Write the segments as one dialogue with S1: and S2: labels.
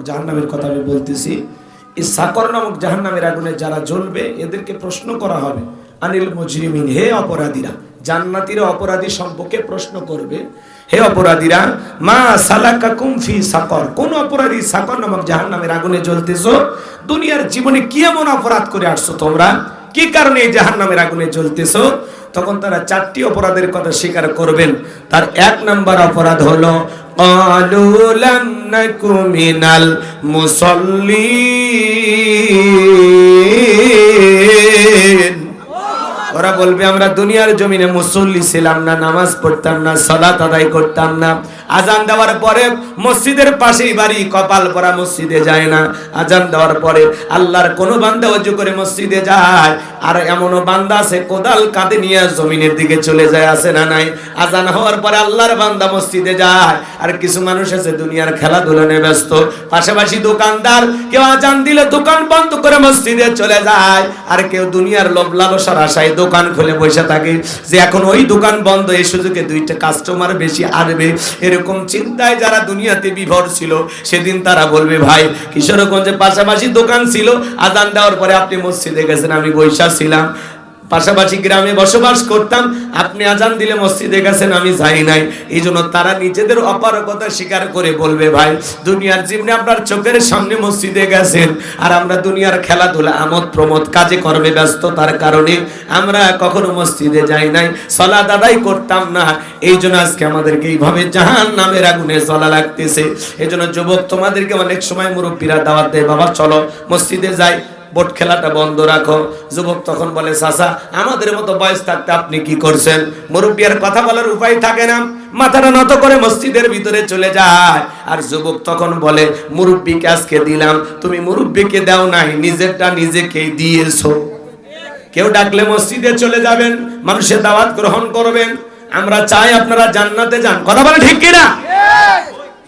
S1: নামক জাহান্নামের কথা আমি বলতেছি। এই সাকর নামক জাহান্নামের আগুনে যারা জ্বলবে, এদেরকে প্রশ্ন করা হবে, আনিল মুজরিমিন, হে অপরাধীরা, জান্নাতীরা অপরাধী সম্পর্কে প্রশ্ন করবে, হে অপরাধীরা, মা সালাকাকুম ফি সাকর, কোন অপরাধী সাকর নামক জাহান্নামের আগুনে জ্বলতেছো? দুনিয়ার জীবনে কি এমন অপরাধ করে আসছো তোমরা? কি কারণে এই জাহান্নামের আগুনে জ্বলতেছো? তখন তারা চারটি অপরাধের কথা স্বীকার করবেন। তার এক নাম্বার অপরাধ হলো قالوا لم نك من المصلين ওরা বলবে আমরা দুনিয়ার জমিনে মুসল্লি ছিলাম না নামাজ পড়তাম না সলাত আদায় করতাম না আজান দেওয়ার পরে মসজিদের পাশেই বাড়ি, কপাল পরা মসজিদে যায় না। আজান দেওয়ার পরে আল্লাহর কোনো বান্দা অজু করে মসজিদে যায়, আর এমনও বান্দা আছে, কোদাল কাঁধে নিয়ে জমিনের দিকে চলে যায় আসে না নাই? আজান হওয়ার পরে আল্লাহর বান্দা মসজিদে যায়, আর কিছু মানুষ আছে দুনিয়ার খেলাধুলা নিয়ে ব্যস্ত। পাশাপাশি দোকানদার, কেউ আজান দিলে দোকান বন্ধ করে মসজিদে চলে যায়, আর কেউ দুনিয়ার লোভ লালসার আশায় দোকান খুলে বসে থাকে। যে এখন ওই দোকান বন্ধ, এই সুযোগে দুইটা কাস্টমার বেশি আসবে এরকম চিন্তায় যারা দুনিয়াতে বিভর ছিল, সেদিন তারা বলবে, ভাই, কিশোরগঞ্জে পাশাপাশি দোকান ছিল। আজান দেওয়ার পরে আপনি মসজিদে গেছেন, আমি বৈশা ছিলাম। পাশাপাশি গ্রামে বসবাস করতাম। আপনি আজান দিলে মসজিদে গেছেন, আমি যাই নাই। এই জন্য তারা নিজেদের অপারগতা স্বীকার করে বলবে, ভাই, দুনিয়ার জীবনে আপনার চোখের সামনে মসজিদে গেছেন। আর আমরা দুনিয়ার খেলাধুলা, আমোদ প্রমোদ, কাজে কর্মে ব্যস্ততার কারণে আমরা কখনো মসজিদে যাই নাই। সলা দাদাই করতাম না। এই জন্য আজকে আমাদেরকে এইভাবে জাহান নামের আগুনে চলা লাগতেছে। এই জন্য যুবক, তোমাদেরকে অনেক সময় মুরব্বীরা দাওয়াত দেয়, বাবা, চলো মসজিদে যাই। বোট খেলাটা বন্ধ রাখো। যুবক তখন বলে, চাচা, আমাদের মতো বয়স থাকতে আপনি কি করছেন? মুরব্বী আর কথা বলার উপায় থাকে না। মাথাটা নত করে মসজিদের ভিতরে চলে যায়। আর যুবক তখন বলে, মুরব্বীকে আজকে দিলাম। তুমি মুরব্বীকে দাও নাই, নিজেরটা নিজেকেই দিয়েছ। কেউ ডাকলে মসজিদে চলে যাবেন মানুষের দাওয়াত গ্রহণ করবেন। আমরা চাই আপনারা জান্নাতে যান। কথা বলে ঠিক কিনা?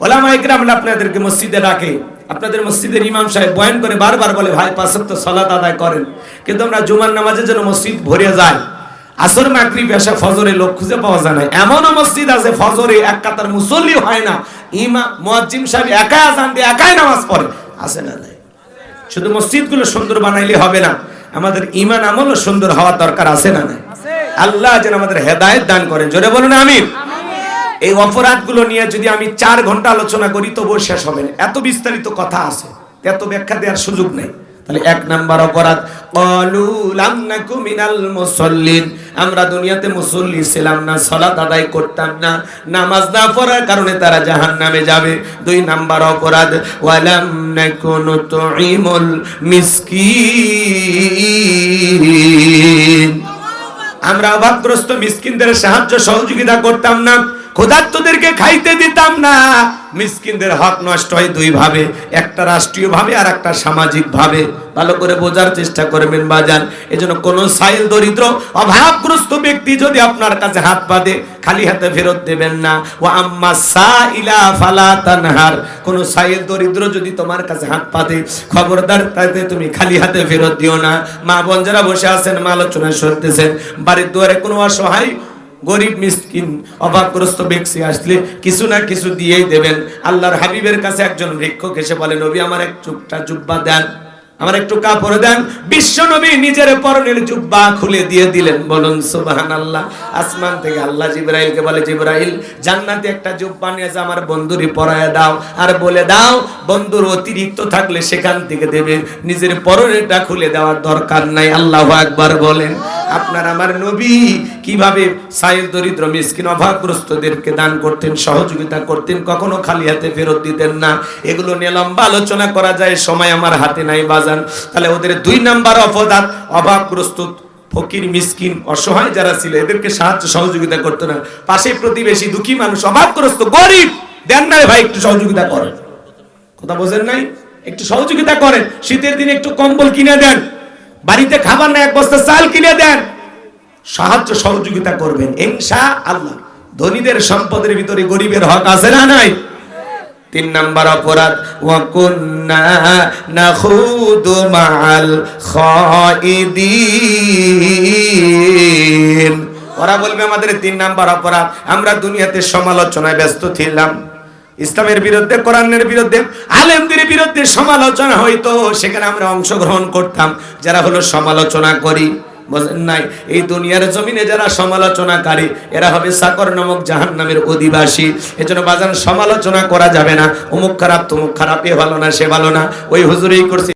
S1: ওলামা ইকরাম আপনাদেরকে মসজিদে ডাকে। আপনাদের মসজিদের ইমাম সাহেব বয়ান করে বারবার বলে, ভাই পাঁচ তো সলাত আদায় করেন। কিন্তু আমরা জুমার নামাজের জন্য মসজিদ ভরে যায় আসর মাকরি পেশা ফজরে লোক খুঁজে পাওয়া যায় না। এমনও মসজিদ আছে, ফজরে এক কাতার মুসল্লি হয় না। ইমা মুয়াজ্জিম সাহেব একাই আজান দিয়ে একাই নামাজ পড়ে। আছে না নাই? শুধু মসজিদগুলো সুন্দর বানাইলে হবে না, আমাদের ইমান আমলও সুন্দর হওয়ার দরকার আছে না নাই? আল্লাহ যেন আমাদের হেদায়েত দান করেন। জোরে বলুন, আমিন। এই অপরাধগুলো নিয়ে যদি আমি চার ঘণ্টা আলোচনা করি, তবুও শেষ হবে না। এত বিস্তারিত কথা আছে, এত ব্যাখ্যা দেওয়ার সুযোগ নেই। তাহলে এক নাম্বার অপরাধ মুসাল্লিন আমরা দুনিয়াতে মুসল্লি ছিলাম না, সালাত আদায় করতাম না, নামাজ না পড়ার কারণে তারা জাহান্নামে যাবে। দুই নাম্বার অপরাধ, ওয়ালাম নাকুনু তুইমুল মিসকিন আমরা অভাবগ্রস্ত মিসকিনদের সাহায্য সহযোগিতা করতাম না। ক্ষুধার্তদেরকে খাইতে দিতাম না। মিসকিনদের হক নষ্ট হয় দুই ভাবে, একটা রাষ্ট্রীয় ভাবে আর একটা সামাজিক ভাবে। ভালো করে বোঝার চেষ্টা করবেন বাজান। এজন্য কোন সাইল দরিদ্র, অভাবগ্রস্ত ব্যক্তি যদি আপনার কাছে হাত পাতে খালি হাতে ফেরত দেবেন না। ও আম্মা সাইলা ফালা তানহার। কোন সাইল দরিদ্র যদি তোমার কাছে হাত পাতে খবরদার, তাতে তুমি খালি হাতে ফেরত দিও না। মা বোন বসে আছেন, মা আলোচনা শুনতেছেন বাড়ির দুয়ারে কোনো অসহায় গরিব, মিসকিন, অভাবগ্রস্ত ব্যক্তি আসলে কিছু না কিছু দিয়েই দেবেন। আল্লাহর হাবিবের কাছে একজন ভিক্ষক এসে বলে, নবী, আমার এক চুপটা জুব্বা দেন। আমার একটু কাপড় দেন। বিশ্ব নবী নিজের পরনের জুব্বা খুলে দিয়ে দিলেন। বলুন সুবাহান আল্লাহ আসমান থেকে আল্লাহ জিব্রাইলকে বলে, জিব্রাইল, জান্নাতে একটা জুব্বা নিয়ে এসে আমার বন্ধুরই পরায় দাও। আর বলে দাও, বন্ধুর অতিরিক্ত থাকলে সেখান থেকে দেবে। নিজের পরনেরটা খুলে দেওয়ার দরকার নাই। আল্লাহ একবার বলেন। আপনার আমার নবী কীভাবে সাইল দরিদ্র মিসকিন অভাবগ্রস্তদেরকে দান করতেন, সহযোগিতা করতেন, কখনো খালি হাতে ফেরত দিতেন না? এগুলো নিয়ে লম্বা আলোচনা করা যায়, সময় আমার হাতে নাই বাজান। তাহলে ওদের দুই নাম্বার অপদাত অভাবগ্রস্ত ফকির, মিসকিন, অসহায় যারা ছিল, এদেরকে সাহায্য, সহযোগিতা করতো না। পাশে প্রতিবেশী, দুঃখী মানুষ, অভাবগ্রস্ত, গরিব, দেন না ভাই, একটু সহযোগিতা করেন। কথা বোঝেন নাই? একটু সহযোগিতা করেন। শীতের দিনে একটু কম্বল কিনে দেন। বাড়িতে খাবার না এক বস্তা চাল কিনে দেন। সাহায্য সহযোগিতা করবেন। ইনশা আল্লাহ ধনীদের সম্পদের ভিতরে গরিবের হক আছে না নাই? তিন নাম্বার অপরাধ, ওয়াকুন্না নাখুদু মাআল খাইদিন ওরা বলবে আমাদের তিন নাম্বার অপরাধ, আমরা দুনিয়াতে সমালোচনায় ব্যস্ত ছিলাম। ইসলামের বিরুদ্ধে, কোরআনের বিরুদ্ধে, আলেমদের বিরুদ্ধে সমালোচনা হইতো, সেখানে আমরা অংশগ্রহণ করতাম। যারা হলো সমালোচনা করি, বোঝেন নাই? এই দুনিয়ার জমিনে যারা সমালোচনাকারী, এরা হবে সাকর নামক জাহান নামের অধিবাসী। এজন্য বাজার সমালোচনা করা যাবে না। অমুক খারাপ, তমুক খারাপ, এ ভালো না, সে ভালো না। ওই হুজুরেই করছে।